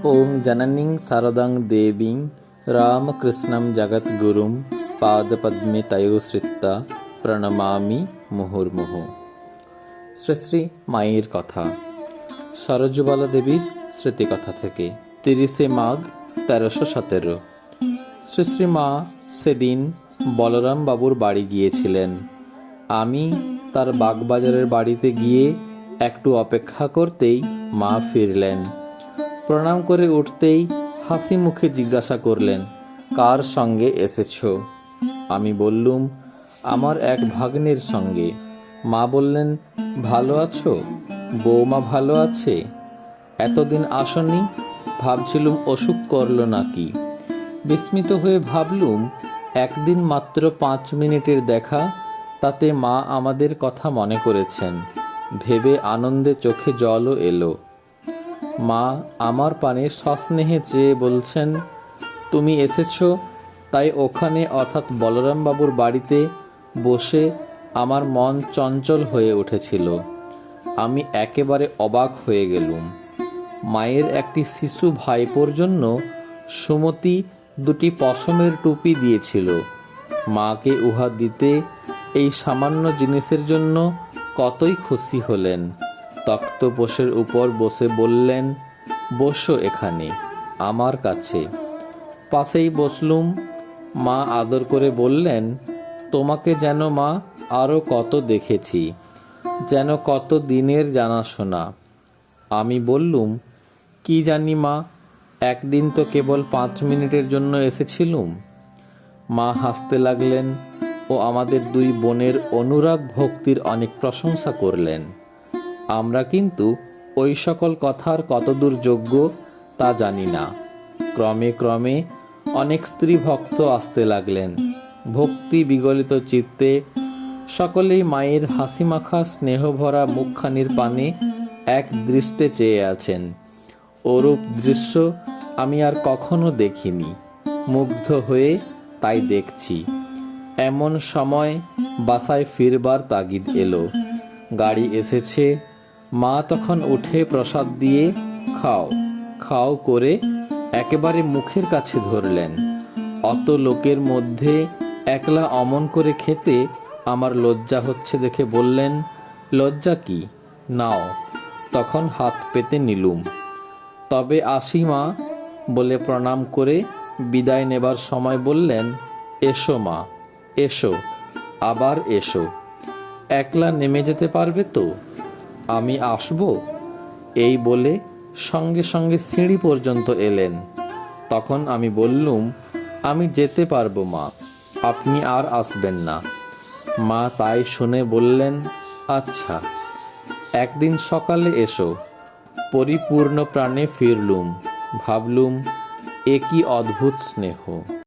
ॐ जननीं शारदां देवीं রামকৃষ্ণম জগদ্গুরুম পাদপদ্মে তয়োশ্রিতা প্রণমামি মুহুর্মুহু শ্রী শ্রী মায়ের কথা সরজবালা দেবীর স্মৃতিকথা থেকে তিরিশে মাঘ তেরোশো সতেরো শ্রী শ্রী মা সেদিন বলরাম বাবুর বাড়ি গিয়েছিলেন আমি তার বাগবাজারের বাড়িতে গিয়ে একটু অপেক্ষা করতেই মা ফিরলেন প্রণাম করে উঠতেই হাসি মুখে জিজ্ঞাসা করলেন, কার সঙ্গে এসেছ? আমি বললুম, আমার এক ভাগ্নের সঙ্গে। মা বললেন, ভালো আছো? বৌমা ভালো আছে? এতদিন আসনি? ভাবছিলুম অসুখ করল নাকি? বিস্মিত হয়ে ভাবলুম, একদিন মাত্র পাঁচ মিনিটের দেখা, তাতে মা আমাদের কথা মনে করেছেন। ভেবে আনন্দে চোখে জলও এলো। মা, আমার পানে সস্নেহে চেয়ে বলছেন, তুমি এসেছ? তাই ওখানে অর্থাৎ বলরাম বাবুর বাড়িতে বসে আমার মন চঞ্চল হয়ে উঠেছিল। আমি একেবারে অবাক হয়ে গেলুম। মায়ের একটি শিশু ভাইপোর জন্য সুমতি দুটি পশমের টুপি দিয়েছিল। মাকে উহা দিতে এই সামান্য জিনিসের জন্য কতই খুশি হলেন। তক্তপোষের উপর বসে বললেন, বসো এখানে, আমার কাছে। পাশেই বসলুম। মা আদর করে বললেন, তোমাকে যেন মা আরও কত দেখেছি, যেন কত দিনের জানাশোনা। আমি বললুম, কি জানি মা, একদিন তো কেবল পাঁচ মিনিটের জন্য এসেছিলুম। মা হাসতে লাগলেন ও আমাদের দুই বোনের অনুরাগ ভক্তির অনেক প্রশংসা করলেন। আমরা কিন্তু ওই সকল কথার কতদূর যোগ্য তা জানি না। ক্রমে ক্রমে অনেক স্ত্রী ভক্ত আসতে লাগলেন। ভক্তি বিগলিত চিত্তে সকলেই মায়ের হাসিমাখা স্নেহভরা মুখখানির পানে এক দৃষ্টে চেয়ে আছেন। ওরূপ দৃশ্য আমি আর কখনো দেখিনি। মুগ্ধ হয়ে তাই দেখছি। এমন সময় বাসায় ফিরবার তাগিদ এলো। গাড়ি এসেছে মা তখন উঠে প্রসাদ দিয়ে খাও খাও করে একেবারে মুখের কাছে ধরলেন। অত লোকের মধ্যে একলা অমন করে খেতে আমার লজ্জা হচ্ছে দেখে বললেন, লজ্জা কি? নাও। তখন হাত পেতে নিলুম। তবে আসি মা, বলে প্রণাম করে বিদায় নেবার সময় বললেন, এসো মা, এসো, আবার এসো। একলা নেমে যেতে পারবে তো? আমি আসব? এই বলে সঙ্গে সঙ্গে সিঁড়ি পর্যন্ত এলেন। তখন আমি বললুম, আমি যেতে পারব মা, আপনি আর আসবেন না। মা তাই শুনে বললেন আচ্ছা একদিন সকালে এসো। পরিপূর্ণ প্রাণে ফিরলুম, ভাবলুম, এ কি অদ্ভুত স্নেহ।